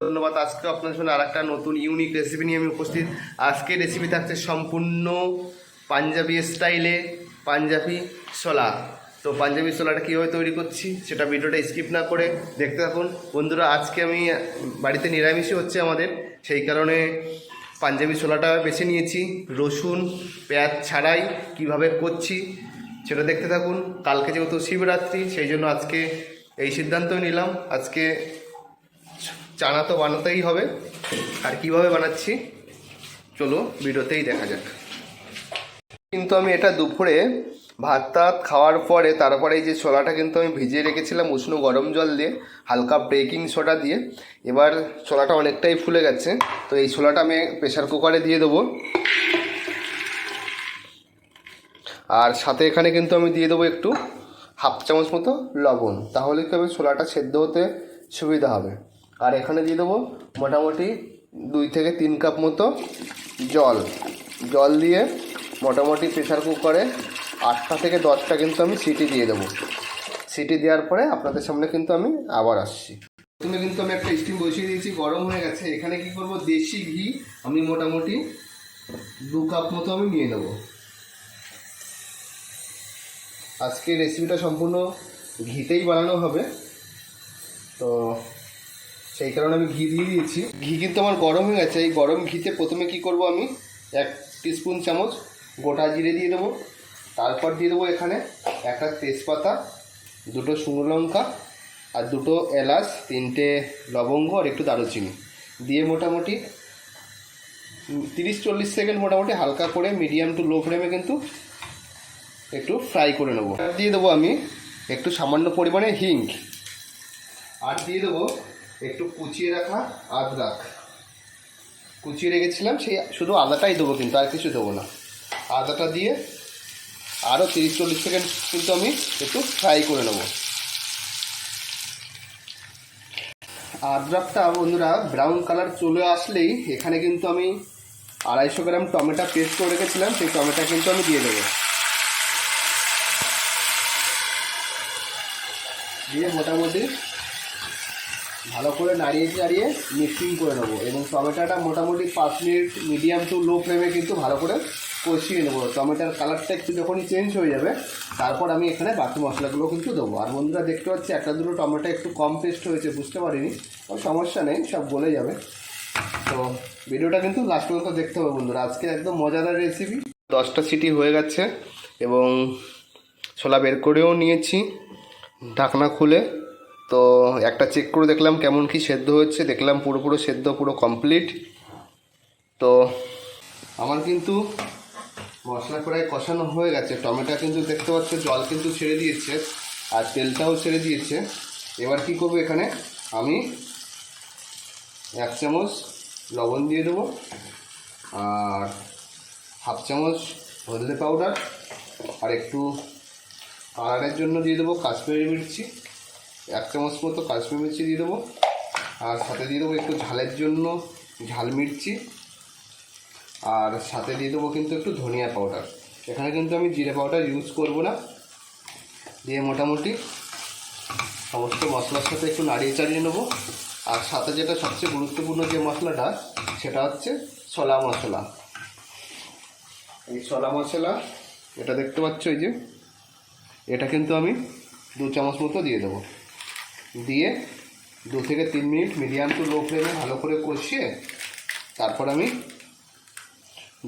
ধন্যবাদ। আজকে আপনার জন্য আর একটা নতুন ইউনিক রেসিপি নিয়ে আমি উপস্থিত। আজকে রেসিপি থাকছে সম্পূর্ণ পাঞ্জাবি স্টাইলে পাঞ্জাবি ছোলা। তো পাঞ্জাবি ছোলাটা কীভাবে তৈরি করছি সেটা ভিডিওটা স্কিপ না করে দেখতে থাকুন। বন্ধুরা, আজকে আমি বাড়িতে নিরামিষই হচ্ছে আমাদের। সেই কারণে পাঞ্জাবি ছোলাটা বেছে নিয়েছি। রসুন, পেঁয়াজ ছাড়াই কীভাবে করছি সেটা দেখতে থাকুন। কালকে যেহেতু শিবরাত্রি, সেই জন্য আজকে এই সিদ্ধান্ত নিলাম। আজকে চানা তো বানাতেই হবে। আর কীভাবে বানাচ্ছি? চলো, ভিডিওতেই দেখা যাক। কিন্তু আমি এটা দুপুরে ভাত টাত খাওয়ার পরে, তারপরে এই যে ছোলাটা কিন্তু আমি ভিজিয়ে রেখেছিলাম উষ্ণ গরম জল দিয়ে, হালকা বেকিং সোডা দিয়ে, এবার ছোলাটা অনেকটাই ফুলে গেছে। তো এই ছোলাটা আমি প্রেশার কুকারে দিয়ে দেবো। আর সাথে এখানে কিন্তু আমি দিয়ে দেবো একটু হাফ চামচ মতো লবণ। তাহলে কি হবে? ছোলাটা সেদ্ধ হতে সুবিধা হবে। আর এখানে দিয়ে দেবো মোটামুটি দুই থেকে তিন কাপ মতো জল। জল দিয়ে মোটামুটি প্রেশার কুকারে আটটা থেকে দশটা কিন্তু আমি সিটি দিয়ে দেবো। সিটি দেওয়ার পরে আপনাদের সামনে কিন্তু আমি আবার আসছি। প্রথমে কিন্তু আমি একটা স্টিম বসিয়ে দিয়েছি, গরম হয়ে গেছে। এখানে কি করব? দেশি ঘি আমি মোটামুটি দু কাপ মতো আমি নিয়ে নেব। আজকে রেসিপিটা সম্পূর্ণ ঘিতেই বানানো হবে। তো সেই কারণে আমি ঘি দিয়ে দিয়েছি। ঘি কিন্তু আমার গরম হয়ে গেছে। এই গরম ঘিতে প্রথমে কি করব আমি? এক টিস্পুন চামচ গোটা জিরে দিয়ে দেবো। তারপর দিয়ে দেবো এখানে একটা তেজপাতা, দুটো শুকনো লঙ্কা আর দুটো এলাচ, তিনটে লবঙ্গ আর একটু দারুচিনি। দিয়ে মোটামুটি তিরিশ চল্লিশ সেকেন্ড মোটামুটি হালকা করে মিডিয়াম টু লো ফ্লেমে কিন্তু একটু ফ্রাই করে নেব। দিয়ে দেবো আমি একটু সামান্য পরিমাণে হিং। আর দিয়ে দেবো একটু কুচিয়ে রাখা আদরাক কুচিয়ে রেখেছিলাম, সেই শুধু আদাটাই দেবো কিন্তু, আর কিছু দেবো না। আদাটা দিয়ে আরও তিরিশ চল্লিশ সেকেন্ড কিন্তু আমি একটু ফ্রাই করে নেব। আদরাকটা বন্ধুরা ব্রাউন কালার চলে আসলেই এখানে কিন্তু আমি আড়াইশো গ্রাম টমেটো পেস্ট করে রেখেছিলাম, সেই টমেটো কিন্তু আমি দিয়ে দেবো। দিয়ে মোটামুটি ভালো করে নাড়িয়ে চাড়িয়ে মিক্সিং করে নেব। এবং টমেটোটা মোটামুটি পাঁচ মিনিট মিডিয়াম টু লো ফ্লেমে কিন্তু ভালো করে কষিয়ে নেব। টমেটোর কালারটা একটু যখনই চেঞ্জ হয়ে যাবে, তারপর আমি এখানে বাকি মশলাগুলো কিন্তু দেবো। আর বন্ধুরা দেখতে পাচ্ছি, একটা দুটো টমেটো একটু কম পেস্ট হয়েছে, বুঝতে পারিনি। সমস্যা নেই, সব গলে যাবে। তো ভিডিওটা কিন্তু লাস্ট পর্যন্ত দেখতে হবে বন্ধুরা। আজকে একদম মজাদার রেসিপি দশটা সিটি হয়ে গেছে এবং ছোলা বের করেও নিয়েছি, ঢাকনা খুলে। তো একটা চেক করে দেখলাম কেমন কি সেদ্ধ হচ্ছে, দেখলাম পুরো পুরো সেদ্ধ পুরো কমপ্লিট তো আমার কিন্তু মশলা প্রায় কষানো হয়ে গেছে, টমেটো কিন্তু দেখতে পাচ্ছ জল কিন্তু ছেড়ে দিয়েছে আর তেলটাও ছেড়ে দিয়েছে। এবার কি করব এখানে? আমি এক চামচ লবণ দিয়ে দেবো আর হাফ চামচ হলদে পাউডার আর একটু কালারের জন্য দিয়ে দেবো কাশ্মীরি মির্চি। এক চামচ মতো কাশ্মীরি মির্চি দিয়ে দেবো। আর সাথে দিয়ে দেবো একটু ঝালের জন্য ঝাল মির্চি। আর সাথে দিয়ে দেবো কিন্তু একটু ধনিয়া পাউডার। এখানে কিন্তু আমি জিরে পাউডার ইউজ করব না। দিয়ে মোটামুটি সমস্ত মশলার সাথে একটু নাড়িয়ে চাড়িয়ে নেব। আর সাথে যেটা সবচেয়ে গুরুত্বপূর্ণ যে মশলাটা, সেটা হচ্ছে ছোলা মশলা। এই ছোলা মশলা, এটা দেখতে পাচ্ছ এই যে, এটা কিন্তু আমি দু চামচ মতো দিয়ে দেবো। দিয়ে দু থেকে তিন মিনিট মিডিয়াম টু লো ফ্লেমে ভালো করে কষিয়ে তারপর আমি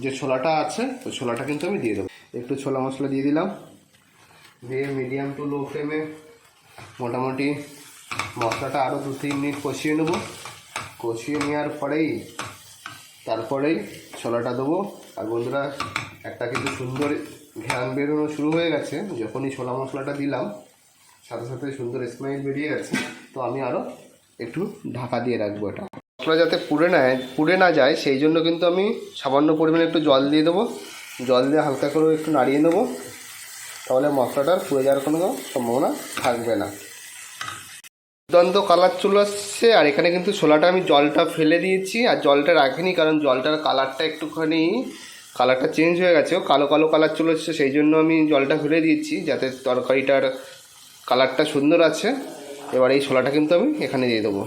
যে ছোলাটা আছে, ওই ছোলাটা কিন্তু আমি দিয়ে দেবো। একটু ছোলা মশলা দিয়ে দিলাম। দিয়ে মিডিয়াম টু লো ফ্লেমে মোটামুটি মশলাটা আরও দু তিন মিনিট কষিয়ে নেব। কষিয়ে নেওয়ার পরেই তারপরেই ছোলাটা দেবো। আর বন্ধুরা, একটা কিন্তু সুন্দর ঘ্রাণ বেরোনো শুরু হয়ে গেছে। যখনই ছোলা মশলাটা দিলাম সাথে সাথে সুন্দর স্মাইল বেরিয়ে গেছে। তো আমি আরও একটু ঢাকা দিয়ে রাখব এটা। মশলা যাতে পুড়ে নেয় পুড়ে না যায়, সেই জন্য কিন্তু আমি সামান্য পরিমাণে একটু জল দিয়ে দেবো। জল দিয়ে হালকা করে একটু নাড়িয়ে নেব। তাহলে মশলাটার পুড়ে যাওয়ার কোনো সম্ভাবনা থাকবে না। দুর্দান্ত কালার চলে আসছে, আর এখানে কিন্তু ছোলাটা আমি জলটা ফেলে দিয়েছি, আর জলটা রাখিনি, কারণ জলটার কালারটা একটুখানি, কালারটা চেঞ্জ হয়ে গেছে। কালো কালো কালার চলে এসছে, সেই জন্য আমি জলটা ফেলে দিয়েছি, যাতে তরকারিটার কালারটা সুন্দর আছে। এবার এই ছোলাটা কিন্তু আমি এখানে দিয়ে দেবো।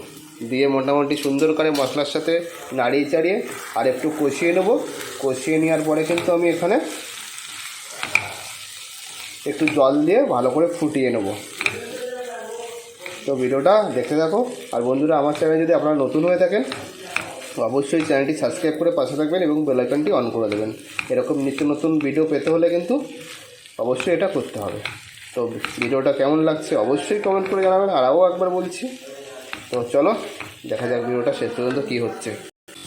দিয়ে মোটামুটি সুন্দর করে মশলার সাথে নাড়িয়ে চাড়িয়ে আর একটু কষিয়ে নেব। কষিয়ে নেওয়ার পরে কিন্তু আমি এখানে একটু জল দিয়ে ভালো করে ফুটিয়ে নেব। তো ভিডিওটা দেখতে থাকো। আর বন্ধুরা, আমার চ্যানেলে যদি আপনারা নতুন হয়ে থাকেন অবশ্যই চ্যানেলটি সাবস্ক্রাইব করে পাশে থাকবেন এবং বেলাইকনটি অন করে দেবেন। এরকম নিত্য নতুন ভিডিও পেতে হলে কিন্তু অবশ্যই এটা করতে হবে। তো ভিডিওটা কেমন লাগছে অবশ্যই কমেন্ট করে জানাবেন, আর আরও একবার বলছি। তো চলো, দেখা যাক ভিডিওটা শেষ পর্যন্ত কী হচ্ছে।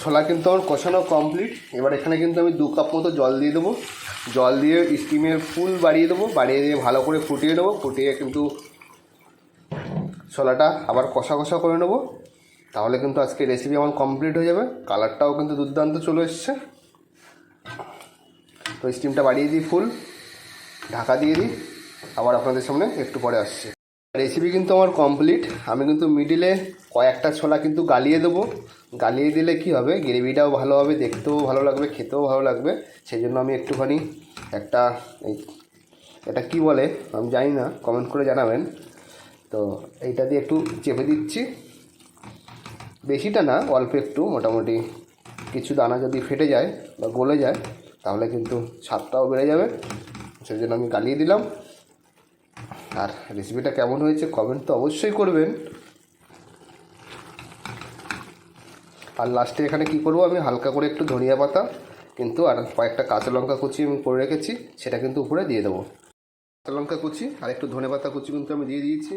ছোলা কিন্তু আমার কষানো কমপ্লিট এবার এখানে কিন্তু আমি দু কাপ মতো জল দিয়ে দেবো। জল দিয়ে স্টিমের ফুল বাড়িয়ে দেবো, বাড়িয়ে দিয়ে ভালো করে ফুটিয়ে নেব ফুটিয়ে কিন্তু ছোলাটা আবার কষা কষা করে নেব। তাহলে কিন্তু আজকে রেসিপি আমার কমপ্লিট হয়ে যাবে। কালারটাও কিন্তু দুর্দান্ত চলে এসছে। তো স্টিমটা বাড়িয়ে দিই ফুল ঢাকা দিয়ে দিই। আবার আপনাদের সামনে একটু পরে আসছে। রেসিপি কিন্তু আমার কমপ্লিট আমি কিন্তু মিডিলে কয়েকটা ছোলা কিন্তু গালিয়ে দেবো। গালিয়ে দিলে কি হবে? গ্রেভিটাও ভালো হবে, দেখতেও ভালো লাগবে, খেতেও ভালো লাগবে। সেই জন্য আমি একটুখানি একটা এই এটা কি বলে? আমি জানি না কমেন্ট করে জানাবেন। তো এইটা দিয়ে একটু চেপে দিচ্ছি। বেশিটা না, অল্প একটু, মোটামুটি কিছু দানা যদি ফেটে যায় বা গলে যায়, তাহলে কিন্তু স্বাদটাও বেড়ে যাবে। সেই জন্য আমি গালিয়ে দিলাম। আর রেসিপিটা কেমন হয়েছে কমেন্ট তো অবশ্যই করবেন। আর লাস্টে এখানে কি করব আমি? হালকা করে একটু ধনিয়া পাতা, কিন্তু আর কয়েকটা কাঁচা লঙ্কা কুচি আমি করে রেখেছি, সেটা কিন্তু উপরে দিয়ে দেবো। কাঁচা লঙ্কা কুচি আর একটু ধনে পাতা কুচি কিন্তু আমি দিয়ে দিয়েছি,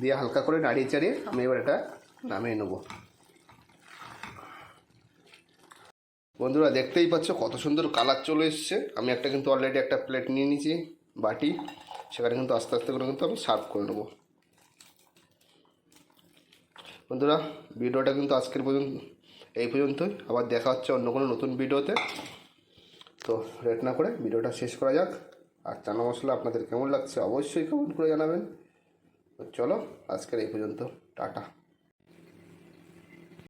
দিয়ে হালকা করে নাড়িয়ে চাড়িয়ে আমি এবার এটা নামিয়ে নেব। বন্ধুরা, দেখতেই পাচ্ছ কত সুন্দর কালার চলে এসছে। আমি একটা কিন্তু অলরেডি একটা প্লেট নিয়ে নিয়েছি, বাটি। সেখানে কিন্তু আস্তে আস্তে করে কিন্তু আমি সার্ভ করে নেব। বন্ধুরা, ভিডিওটা কিন্তু আজকের পর্যন্ত, এই পর্যন্তই। আবার দেখা হচ্ছে অন্য কোনো নতুন ভিডিওতে। তো রেট না করে ভিডিওটা শেষ করা যাক। আর চানা মশলা আপনাদের কেমন লাগছে অবশ্যই কমেন্ট করে জানাবেন। চলো, আজকের এই পর্যন্ত। টাটা।